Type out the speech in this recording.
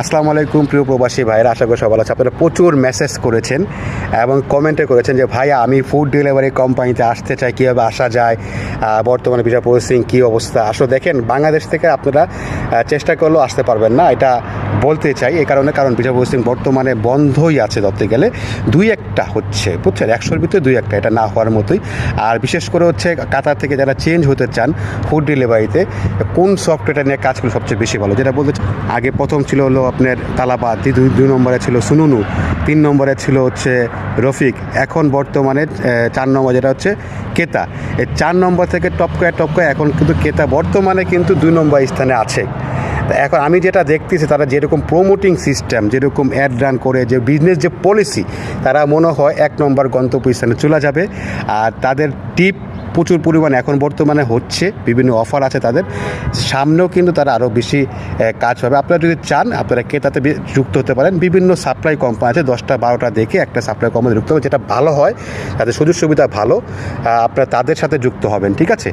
আসসালামু আলাইকুম, প্রিয় প্রবাসী ভাইরা আশা করি সবাই আছে আপনারা প্রচুর মেসেজ করেছেন এবং কমেন্টে করেছেন যে, ভাইয়া, আমি ফুড ডেলিভারি কোম্পানিতে আসতে চাই, কীভাবে আসা যায়? বর্তমানে ভিসা প্রসেসিং কী অবস্থা? আসলে দেখেন, বাংলাদেশ থেকে আপনারা চেষ্টা করলেও আসতে পারবেন না। এটা বলতে চাই এ কারণে, কারণ ভিসা প্রসেসিং বর্তমানে বন্ধই আছে ধরতে গেলে। দুই একটা হচ্ছে, বুঝছেন? একশোর ভিতরে দুই একটা, এটা না হওয়ার মতোই। আর বিশেষ করে হচ্ছে কাতার থেকে যারা চেঞ্জ হতে চান ফুড ডেলিভারিতে, কোন সফটওয়্যারটা নিয়ে কাজ করলে সবচেয়ে বেশি ভালো? যেটা বলতে আগে প্রথম ছিল হলো আপনার তালাবাদ, দুই দুই নম্বরে ছিল সুনুনু, তিন নম্বরে ছিল হচ্ছে রফিক, এখন বর্তমানে চার নম্বর যেটা হচ্ছে কেতা। এই চার নম্বর থেকে টপ করে টপ করে এখন কিন্তু কেতা বর্তমানে কিন্তু দুই নম্বর স্থানে আছে। এখন আমি যেটা দেখতেছি, তারা যেরকম প্রমোটিং সিস্টেম যেরকম অ্যাড রান করে, যে বিজনেস যে পলিসি তারা মনে হয় এক নম্বর গন্তব্য স্থানে চলে যাবে। আর তাদের টিপ প্রচুর পরিমাণে এখন বর্তমানে হচ্ছে, বিভিন্ন অফার আছে তাদের। সামনেও কিন্তু তারা আরও বেশি কাজ হবে আপনারা যদি চান, আপনারা ক্রেতাতে যুক্ত হতে পারেন। বিভিন্ন সাপ্লাই কোম্পানি আছে, দশটা, বারোটা দেখে একটা সাপ্লাই কোম্পানি যুক্ত হবে, যেটা ভালো হয়, তাদের সুযোগ সুবিধা ভালো আপনারা তাদের সাথে যুক্ত হবেন, ঠিক আছে?